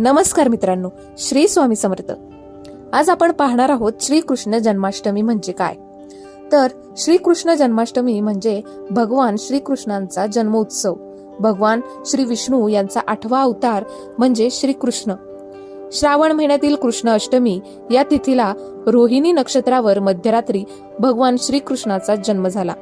नमस्कार मित्रांनो श्री स्वामी समर्थ. आज आपण पाहणार आहोत श्रीकृष्ण जन्माष्टमी म्हणजे काय? तर श्रीकृष्ण जन्माष्टमी म्हणजे भगवान श्रीकृष्णांचा जन्मोत्सव. भगवान श्री विष्णू यांचा आठवा अवतार म्हणजे श्रीकृष्ण. श्रावण महिन्यातील कृष्ण अष्टमी या तिथीला रोहिणी नक्षत्रावर मध्यरात्री भगवान श्रीकृष्णाचा जन्म झाला.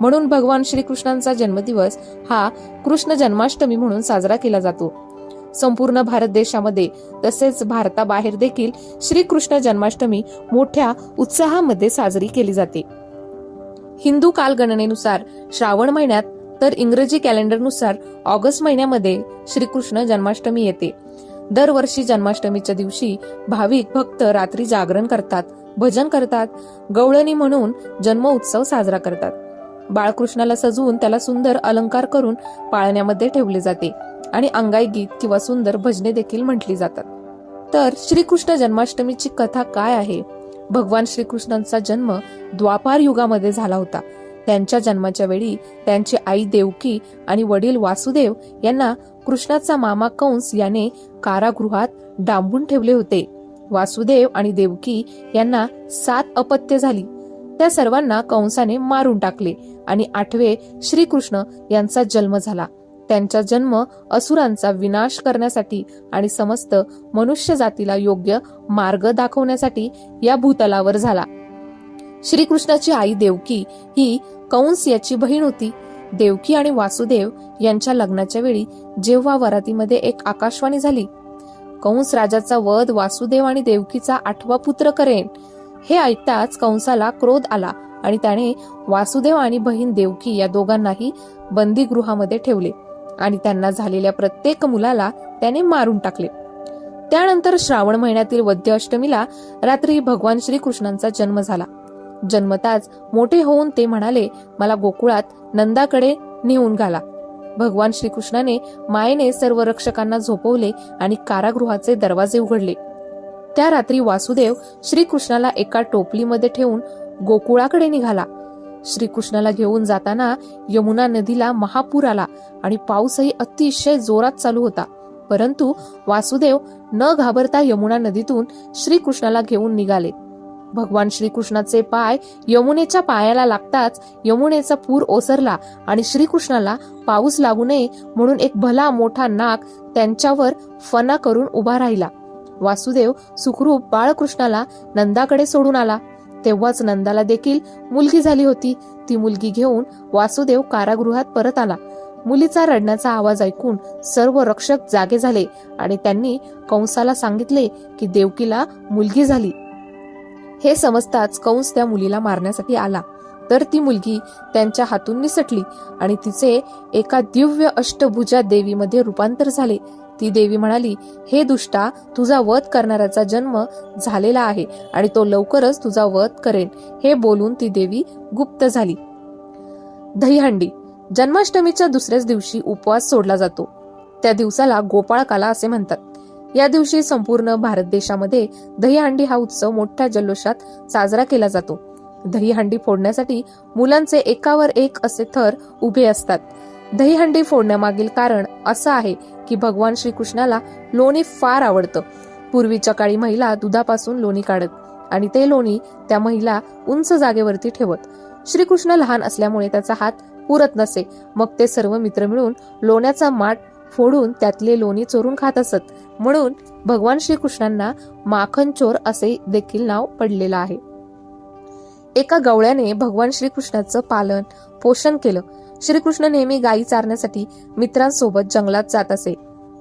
म्हणून भगवान श्रीकृष्णांचा जन्मदिवस हा कृष्ण जन्माष्टमी म्हणून साजरा केला जातो. संपूर्ण भारत देशामध्ये तसेच भारताबाहेर देखील श्रीकृष्ण जन्माष्टमी मोठ्या उत्साहामध्ये साजरी केली जाते. हिंदू कालगणनेनुसार श्रावण महिन्यात तर इंग्रजी कॅलेंडरनुसार ऑगस्ट महिन्यामध्ये श्रीकृष्ण जन्माष्टमी येते. दरवर्षी जन्माष्टमीच्या दिवशी भाविक भक्त रात्री जागरण करतात भजन करतात गवळणी म्हणून जन्म उत्सव साजरा करतात. बाळकृष्णाला सजवून त्याला सुंदर अलंकार करून पाळण्यामध्ये ठेवले जाते. आणि अंगाई गीत किंवा सुंदर भजने देखील म्हटली जातात. तर श्रीकृष्ण जन्माष्टमीची कथा काय आहे? भगवान श्रीकृष्णांचा जन्म द्वापार युगामध्ये झाला होता. त्यांच्या जन्माच्या वेळी त्यांची आई देवकी आणि वडील वासुदेव यांना कृष्णाचा मामा कंस याने कारागृहात डांबून ठेवले होते. वासुदेव आणि देवकी यांना सात अपत्य झाली. त्या सर्वांना कंसाने मारून टाकले आणि आठवे श्रीकृष्ण यांचा जन्म झाला. त्यांचा जन्म असुरांचा विनाश करण्यासाठी आणि समस्त मनुष्य जातीला योग्य मार्ग दाखवण्यासाठी या भूतलावर झाला. श्रीकृष्णाची आई देवकी ही कंस याची बहीण होती. देवकी आणि वासुदेव यांच्या लग्नाच्या वेळी जेव्हा वरातीमध्ये एक आकाशवाणी झाली. कंस राजाचा वध वासुदेव आणि देवकीचा आठवा पुत्र करेन. हे ऐकताच कंसाला क्रोध आला आणि त्याने वासुदेव आणि बहीण देवकी या दोघांनाही बंदीगृहामध्ये ठेवले. आणि त्यांना झालेल्या प्रत्येक मुलाला त्याने मारून टाकले. त्यानंतर श्रावण महिन्यातील वद्य अष्टमीला रात्री भगवान श्रीकृष्णांचा जन्म झाला. जन्मताच मोठे होऊन ते म्हणाले मला गोकुळात नंदाकडे नेऊन घाला. भगवान श्रीकृष्णाने मायेने सर्व रक्षकांना झोपवले आणि कारागृहाचे दरवाजे उघडले. त्या रात्री वासुदेव श्रीकृष्णाला एका टोपलीमध्ये ठेवून गोकुळाकडे निघाला. श्रीकृष्णाला घेऊन जाताना यमुना नदीला महापूर आला आणि पाऊसही अतिशय जोरात चालू होता. परंतु वासुदेव न घाबरता यमुना नदीतून श्रीकृष्णाला घेऊन निघाले. भगवान श्रीकृष्णाचे पाय यमुनेच्या पायाला लागताच यमुनेचा पूर ओसरला आणि श्रीकृष्णाला पाऊस लागू नये म्हणून एक भला मोठा नाग त्यांच्यावर फना करून उभा राहिला. वासुदेव सुखरूप बाळकृष्णाला नंदाकडे सोडून आला. तेव्हाच नंदाला देखील मुलगी झाली होती. ती मुलगी घेऊन वासुदेव कारागृहात परत आला. मुलीचा रडण्याचा आवाज ऐकून सर्व रक्षक जागे झाले आणि त्यांनी कंसाला सांगितले की देवकीला मुलगी झाली. हे समजताच कंस त्या मुलीला मारण्यासाठी आला. तर ती मुलगी त्यांच्या हातून निसटली आणि तिचे एका दिव्य अष्टभुजा देवीमध्ये रूपांतर झाले. ती देवी म्हणाली हे दुष्टा तुझा वध करणाऱ्याचा जन्म झालेला आहे आणि तो लवकरच तुझा वध करेन हे बोलून ती देवी गुप्त झाली. दहीहंडी. जन्माष्टमीच्या दुसऱ्याच दिवशी उपवास सोडला जातो. त्या दिवसाला गोपाळकाला असे म्हणतात. या दिवशी संपूर्ण भारत देशामध्ये दहीहंडी हा उत्सव मोठ्या जल्लोषात साजरा केला जातो. दहीहंडी फोडण्यासाठी मुलांचे एकावर एक असे थर उभे असतात. दहीहंडी फोडण्यामागील कारण असं आहे की भगवान श्रीकृष्णाला लोणी फार आवडतं. पूर्वीच्या काळी महिला दुधापासून लोणी काढत आणि ते लोणी त्या महिला उंच जागेवरती ठेवत. श्रीकृष्ण लहान असल्यामुळे त्याचा हात पुरत नसे. मग ते सर्व मित्र मिळून लोण्याचा माठ फोडून त्यातले लोणी चोरून खात असत. म्हणून भगवान श्रीकृष्णांना माखन चोर असे देखील नाव पडलेलं आहे. एका गवळ्याने भगवान श्रीकृष्णाचं पालन पोषण केलं. श्रीकृष्ण नेहमी गायी चारण्यासाठी मित्रांसोबत जंगलात जात असे.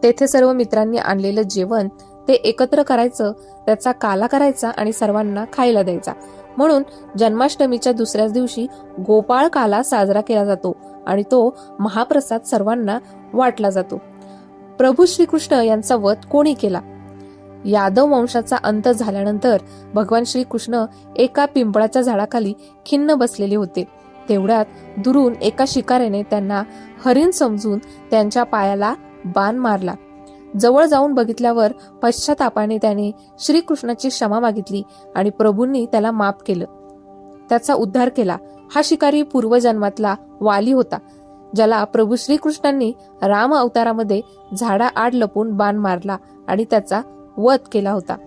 तेथे सर्व मित्रांनी आणलेलं जेवण ते एकत्र करायचं त्याचा काला करायचा आणि सर्वांना खायला द्यायचा. म्हणून जन्माष्टमीच्या दुसऱ्याच दिवशी गोपाळ काला साजरा केला जातो आणि तो महाप्रसाद सर्वांना वाटला जातो. प्रभू श्रीकृष्ण यांचा वध कोणी केला? यादव वंशाचा अंत झाल्यानंतर भगवान श्रीकृष्ण एका पिंपळाच्या झाडाखाली खिन्न बसलेले होते. तेवढ्यात दुरून एका शिकाऱ्याने त्यांना हरिण समजून त्यांच्या पायाला बाण मारला. जवळ जाऊन बघितल्यावर पश्चातापाने त्याने श्रीकृष्णाची क्षमा मागितली आणि प्रभूंनी त्याला माफ केलं. त्याचा उद्धार केला. हा शिकारी पूर्वजन्मातला वाली होता ज्याला प्रभू श्रीकृष्णांनी राम अवतारामध्ये झाडा आड लपून बाण मारला आणि त्याचा वध केला होता.